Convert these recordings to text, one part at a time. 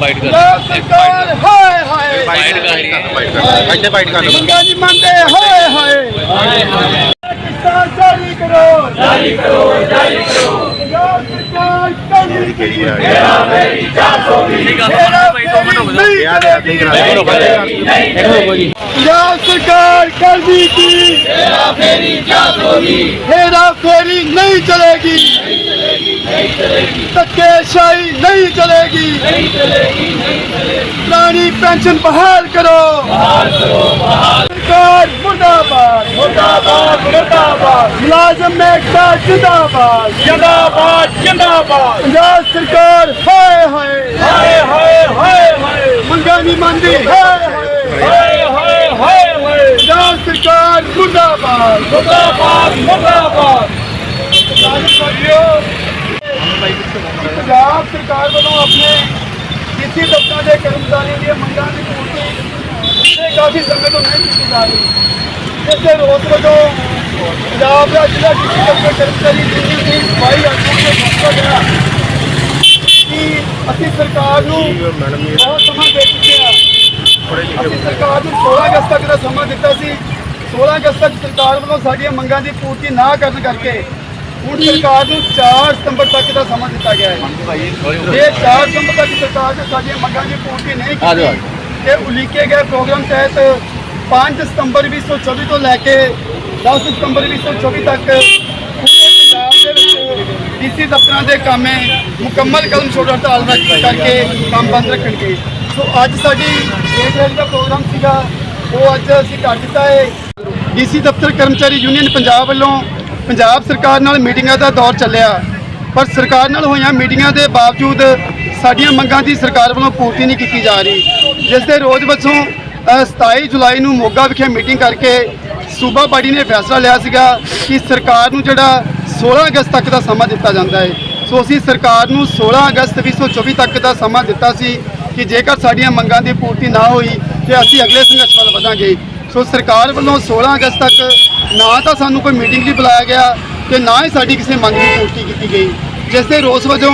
Bite ਕਰ ਸਰਕਾਰ ਹਾਏ ਹਾਏ। ਬਾਈਟ ਕਰ ਇੱਥੇ ਬਾਈਟ ਕਰ ਲਓ ਮੰਗਾ ਨਹੀਂ ਮੰਨਦੇ ਹਾਏ ਹਾਏ। ਪਾਕਿਸਤਾਨ ਜਾਰੀ ਕਰੋ। ਜਾਰੀ ਕਰੋ ਜਾਰੀ ਕਰੋ। ਪੰਜਾਬ ਸਰਕਾਰ ਠੀਕ ਆ? ਭਾਈ ਹੋ ਯਾਰ ਪੰਜਾਬ ਕਰਦੀ ਕੀ? ਹੇਰਾ ਫੇਰੀ ਜਾਦੋਗੀ ਹੇਰਾ ਫੇਰੀ ਨਹੀਂ ਚਲੇਗੀ। ਨਹੀਂ ਚਲੇਗੀ ਨਹੀਂ ਚਲੇਗੀ ਧੱਕੇਸ਼ਾਹੀ ਨਹੀਂ ਚਲੇਗੀ ਨਹੀਂ ਚਲੇਗੀ ਨਹੀਂ ਚਲੇਗੀ ਪੁਰਾਣੀ ਪੈਨਸ਼ਨ ਬਹਾਲ ਕਰੋ ਬਹਾਲ ਕਰੋ ਬਹਾਲ ਸਰਕਾਰ ਮੁਰਦਾਬਾਦ ਮੁਰਦਾਬਾਦ ਮੁਰਦਾਬਾਦ ਮੁਲਾਜ਼ਮ ਏਕਤਾ ਜਿੰਦਾਬਾਦ ਜਿੰਦਾਬਾਦ ਜਿੰਦਾਬਾਦ ਪੰਜਾਬ ਸਰਕਾਰ ਹਾਏ ਹਾਏ ਹਾਏ ਹਾਏ ਹਾਏ ਹਾਏ ਮੰਗਾ ਨਹੀਂ ਮੰਨਦੀ ਹਾਏ ਹਾਏ ਹਾਏ ਹਾਏ ਹਾਏ ਹਾਏ ਪੰਜਾਬ ਸਰਕਾਰ ਵੱਲੋਂ ਆਪਣੇ ਕਿਸੇ ਦਫ਼ਤਰਾਂ ਦੇ ਕਰਮਚਾਰੀਆਂ ਦੀਆਂ ਮੰਗਾਂ ਦੀ ਪੂਰਤੀ ਤੇ ਕਾਫੀ ਸਮੇਂ ਤੋਂ ਨਹੀਂ ਕੀਤੀ ਜਾ ਰਹੀ। ਇਸੇ ਰੋਸ ਵਜੋਂ ਪੰਜਾਬ ਦਾ ਜ਼ਿਲ੍ਹਾ ਕਿਸੇ ਦਫ਼ਤਰ ਕਰਮਚਾਰੀ ਯੂਨੀਅਨ ਦੀ ਸਫ਼ਾਈ ਆਗੂ ਨੇ ਫੈਸਲਾ ਲਿਆ ਕਿ ਅਸੀਂ ਸਰਕਾਰ ਨੂੰ ਬਹੁਤ ਸਮਾਂ ਦੇ ਚੁੱਕੇ ਹਾਂ। ਅਸੀਂ ਸਰਕਾਰ ਨੂੰ 16 ਅਗਸਤ ਤੱਕ ਦਾ ਸਮਾਂ ਦਿੱਤਾ ਸੀ। 16 ਅਗਸਤ ਤੱਕ ਸਰਕਾਰ ਵੱਲੋਂ ਸਾਡੀਆਂ ਮੰਗਾਂ ਦੀ ਪੂਰਤੀ ਨਾ ਕਰਨ ਕਰਕੇ ਹੁਣ ਸਰਕਾਰ ਨੂੰ 4 ਸਤੰਬਰ ਤੱਕ ਦਾ ਸਮਾਂ ਦਿੱਤਾ ਗਿਆ ਹੈ। ਇਹ 4 ਸਤੰਬਰ ਤੱਕ ਸਰਕਾਰ ਨੇ ਸਾਡੀਆਂ ਮੰਗਾਂ ਦੀ ਪੂਰਤੀ ਨਹੀਂ ਕੀਤੀ। ਤੇ ਉਲੀਕੇ ਗਏ ਪ੍ਰੋਗਰਾਮ ਤਹਿਤ 5 ਸਤੰਬਰ 2024 ਤੋਂ ਲੈ ਕੇ 10 ਸਤੰਬਰ 2024 ਤੱਕ ਪੂਰੇ ਪੰਜਾਬ ਦੇ ਵਿੱਚ ਡੀਸੀ ਦਫ਼ਤਰਾਂ ਦੇ ਕੰਮੇ ਮੁਕੰਮਲ ਕਲਮ ਛੋੜ ਹੜਤਾਲ ਰੱਖ ਕਰਕੇ ਕੰਮ ਬੰਦ ਰੱਖਣਗੇ। ਸੋ ਅੱਜ ਸਾਡੀ ਸਟੇਟ ਰੈਲੀ ਦਾ ਪ੍ਰੋਗਰਾਮ ਸੀਗਾ ਉਹ ਅੱਜ ਅਸੀਂ ਕਰ ਦਿੱਤਾ ਹੈ। ਡੀਸੀ ਦਫ਼ਤਰ ਕਰਮਚਾਰੀ ਯੂਨੀਅਨ ਪੰਜਾਬ ਵੱਲੋਂ ਪੰਜਾਬ ਸਰਕਾਰ ਨਾਲ ਮੀਟਿੰਗਾਂ ਦਾ ਦੌਰ ਚੱਲਿਆ। ਪਰ ਸਰਕਾਰ ਨਾਲ ਹੋਈਆਂ ਮੀਟਿੰਗਾਂ ਦੇ ਬਾਵਜੂਦ ਸਾਡੀਆਂ ਮੰਗਾਂ ਦੀ ਸਰਕਾਰ ਵੱਲੋਂ ਪੂਰਤੀ ਨਹੀਂ ਕੀਤੀ ਜਾ ਰਹੀ। ਜਿਸ ਦੇ ਰੋਜ਼ ਵਜੋਂ ਅ, 27 ਜੁਲਾਈ ਨੂੰ ਮੋਗਾ ਵਿਖੇ ਮੀਟਿੰਗ ਕਰਕੇ ਸੂਬਾ ਬਾੜੀ ਨੇ ਫੈਸਲਾ ਲਿਆ ਸੀਗਾ ਕਿ ਸਰਕਾਰ ਨੂੰ ਜਿਹੜਾ 16 ਅਗਸਤ ਤੱਕ ਦਾ ਸਮਾਂ ਦਿੱਤਾ ਜਾਂਦਾ ਹੈ। ਸੋ ਅਸੀਂ ਸਰਕਾਰ ਨੂੰ 16 ਅਗਸਤ 2024 ਤੱਕ ਦਾ ਸਮਾਂ ਦਿੱਤਾ ਸੀ ਕਿ ਜੇਕਰ ਸਾਡੀਆਂ ਮੰਗਾਂ ਦੀ ਪੂਰਤੀ ਨਾ ਹੋਈ ਤੇ ਅਸੀਂ ਅਗਲੇ ਸੰਘਰਸ਼ ਵੱਲ ਵਧਾਂਗੇ। ਸੋ ਸਰਕਾਰ ਵੱਲੋਂ 16 ਅਗਸਤ ਤੱਕ ਨਾ ਤਾਂ ਸਾਨੂੰ ਕੋਈ ਮੀਟਿੰਗ ਲਈ ਬੁਲਾਇਆ ਗਿਆ ਤੇ ਨਾ ਹੀ ਸਾਡੀ ਕਿਸੇ ਮੰਗ ਦੀ ਪੂਰਤੀ ਕੀਤੀ ਗਈ। ਜਿਸ ਦੇ ਰੋਸ ਵਜੋਂ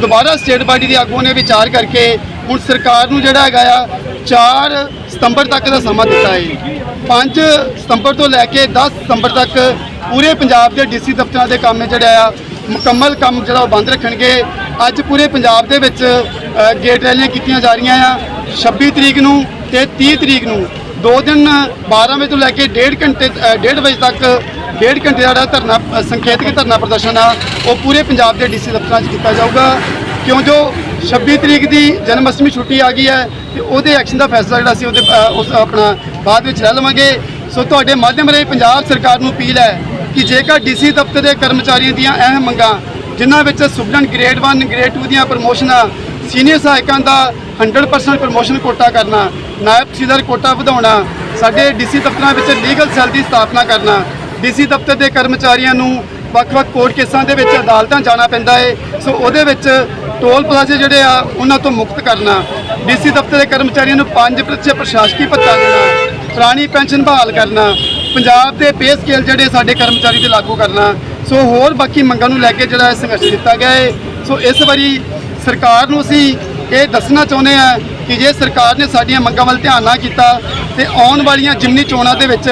ਦੁਬਾਰਾ ਸਟੇਟ ਪਾਰਟੀ ਦੇ ਆਗੂਆਂ ਨੇ ਵਿਚਾਰ ਕਰਕੇ ਹੁਣ ਸਰਕਾਰ ਨੂੰ ਜਿਹੜਾ ਹੈਗਾ ਆ 4 ਸਤੰਬਰ ਤੱਕ ਦਾ ਸਮਾਂ ਦਿੱਤਾ ਹੈ। 5 ਸਤੰਬਰ ਤੋਂ ਲੈ ਕੇ 10 ਸਤੰਬਰ ਤੱਕ ਪੂਰੇ ਪੰਜਾਬ ਦੇ ਡੀਸੀ ਦਫ਼ਤਰਾਂ ਦੇ ਕੰਮ ਜਿਹੜਾ ਆ, ਮੁਕੰਮਲ ਕੰਮ ਜਿਹੜਾ ਉਹ ਬੰਦ ਰੱਖਣਗੇ। ਅੱਜ ਪੂਰੇ ਪੰਜਾਬ ਦੇ ਵਿੱਚ ਗੇਟ ਰੈਲੀਆਂ ਕੀਤੀਆਂ ਜਾ ਰਹੀਆਂ ਆ। 26 ਤਰੀਕ ਨੂੰ ਤੇ 30 ਤਰੀਕ ਨੂੰ ਦੋ ਦਿਨ 12 ਵਜੇ ਤੋਂ ਲੈ ਕੇ 1.5 ਘੰਟੇ 1.5 ਵਜੇ ਤੱਕ 1.5 ਘੰਟੇ ਦਾ ਜਿਹੜਾ ਧਰਨਾ ਸੰਕੇਤਕ ਧਰਨਾ ਪ੍ਰਦਰਸ਼ਨ ਆ, ਉਹ ਪੂਰੇ ਪੰਜਾਬ ਦੇ ਡੀਸੀ ਦਫ਼ਤਰਾਂ 'ਚ ਕੀਤਾ ਜਾਊਗਾ। ਕਿਉਂ ਜੋ 26 ਤਰੀਕ ਦੀ ਜਨਮ ਅਸ਼ਟਮੀ ਛੁੱਟੀ ਆ ਗਈ ਹੈ, ਤੇ ਉਹਦੇ ਐਕਸ਼ਨ ਦਾ ਫੈਸਲਾ ਜਿਹੜਾ ਸੀ ਉਹਦੇ ਉਸ, ਆਪਣਾ ਬਾਅਦ ਵਿੱਚ ਲੈ ਲਵਾਂਗੇ। ਸੋ ਤੁਹਾਡੇ ਮਾਧਿਅਮ ਰਾਹੀਂ ਪੰਜਾਬ ਸਰਕਾਰ ਨੂੰ ਅਪੀਲ ਹੈ ਕਿ ਜੇਕਰ ਡੀਸੀ ਦਫ਼ਤਰ ਦੇ ਕਰਮਚਾਰੀਆਂ ਦੀਆਂ ਅਹਿਮ ਮੰਗਾਂ, ਜਿਨ੍ਹਾਂ ਵਿੱਚ ਸੁਪਰਡੈਂਟ ਗ੍ਰੇਡ 1 ਗ੍ਰੇਡ 2 ਦੀਆਂ ਪ੍ਰਮੋਸ਼ਨਾਂ, ਸੀਨੀਅਰ ਸਹਾਇਕਾਂ ਦਾ 100% ਪ੍ਰਮੋਸ਼ਨ ਕੋਟਾ ਕਰਨਾ, ਨਾਇਬ ਤਹਿਸੀਲਦਾਰ ਕੋਟਾ ਵਧਾਉਣਾ, ਸਾਡੇ ਡੀਸੀ ਦਫ਼ਤਰਾਂ ਵਿੱਚ ਲੀਗਲ ਸੈੱਲ ਦੀ ਸਥਾਪਨਾ ਕਰਨਾ ਡੀਸੀ ਦਫ਼ਤਰ ਦੇ ਕਰਮਚਾਰੀਆਂ ਨੂੰ ਵੱਖ-ਵੱਖ ਕੋਰਟ ਕੇਸਾਂ ਦੇ ਵਿੱਚ ਅਦਾਲਤਾਂ ਜਾਣਾ ਪੈਂਦਾ ਹੈ ਸੋ ਉਹਦੇ ਵਿੱਚ ਟੋਲ ਪਲਾਜ਼ੇ ਜਿਹੜੇ ਆ, ਉਹਨਾਂ ਤੋਂ ਮੁਕਤ ਕਰਨਾ ਡੀਸੀ ਦਫ਼ਤਰ ਦੇ ਕਰਮਚਾਰੀਆਂ ਨੂੰ 5% ਪ੍ਰਸ਼ਾਸਕੀ ਭੱਤਾ ਦੇਣਾ, ਪੁਰਾਣੀ ਪੈਨਸ਼ਨ ਬਹਾਲ ਕਰਨਾ, ਪੰਜਾਬ ਦੇ ਪੇ ਸਕੇਲ ਜਿਹੜੇ ਸਾਡੇ ਕਰਮਚਾਰੀ ਤੇ ਲਾਗੂ ਕਰਨਾ, ਸੋ ਹੋਰ ਬਾਕੀ ਮੰਗਾਂ ਨੂੰ ਲੈ ਕੇ ਜਿਹੜਾ ਇਹ ਸੰਘਰਸ਼ ਦਿੱਤਾ ਗਿਆ ਹੈ ਸੋ ਇਸ ਵਾਰੀ ਸਰਕਾਰ ਨੂੰ ਅਸੀਂ ਇਹ ਦੱਸਣਾ ਚਾਹੁੰਦੇ ਆ ਕਿ ਜੇ ਸਰਕਾਰ ਨੇ ਸਾਡੀਆਂ ਮੰਗਾਂ ਵੱਲ ਧਿਆਨ ਨਾ ਕੀਤਾ ਤੇ ਆਉਣ ਵਾਲੀਆਂ ਜਿਮਨੀ ਚੋਣਾਂ ਦੇ ਵਿੱਚ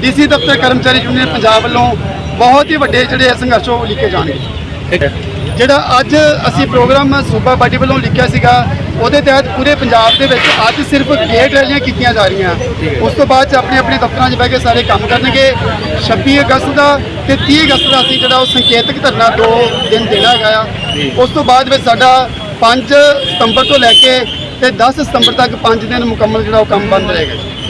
ਡੀਸੀ ਦਫ਼ਤਰ ਕਰਮਚਾਰੀ ਯੂਨੀਅਨ ਪੰਜਾਬ ਵੱਲੋਂ ਬਹੁਤ ਹੀ ਵੱਡੇ ਜਿਹੜੇ ਸੰਘਰਸ਼ ਉਹ ਲਿਖੇ ਜਾਣਗੇ। ਜਿਹੜਾ ਅੱਜ ਅਸੀਂ ਪ੍ਰੋਗਰਾਮ ਸੂਬਾ ਪਾਰਟੀ ਵੱਲੋਂ ਲਿਖਿਆ ਸੀਗਾ ਉਹਦੇ ਤਹਿਤ ਪੂਰੇ ਪੰਜਾਬ ਦੇ ਵਿੱਚ ਅੱਜ ਸਿਰਫ ਗੇਟ ਰੈਲੀਆਂ ਕੀਤੀਆਂ ਜਾ ਰਹੀਆਂ। ਉਸ ਤੋਂ ਬਾਅਦ ਚ ਆਪਣੇ ਆਪਣੇ ਦਫ਼ਤਰਾਂ 'ਚ ਬਹਿ ਕੇ ਸਾਰੇ ਕੰਮ ਕਰਨਗੇ। 26 ਅਗਸਤ ਦਾ ਤੇ 30 ਅਗਸਤ ਦਾ ਅਸੀਂ ਜਿਹੜਾ ਉਹ ਸੰਕੇਤਕ ਧਰਨਾ ਦੋ ਦਿਨ ਦੇਣਾ ਹੈਗਾ ਉਸ ਤੋਂ ਬਾਅਦ ਵਿੱਚ ਸਾਡਾ 5 ਸਤੰਬਰ ਤੋਂ ਲੈ ਕੇ ਤੇ 10 ਸਤੰਬਰ ਤੱਕ 5 ਦਿਨ ਮੁਕੰਮਲ ਜਿਹੜਾ ਉਹ ਕੰਮ ਬੰਦ ਰਹੇਗਾ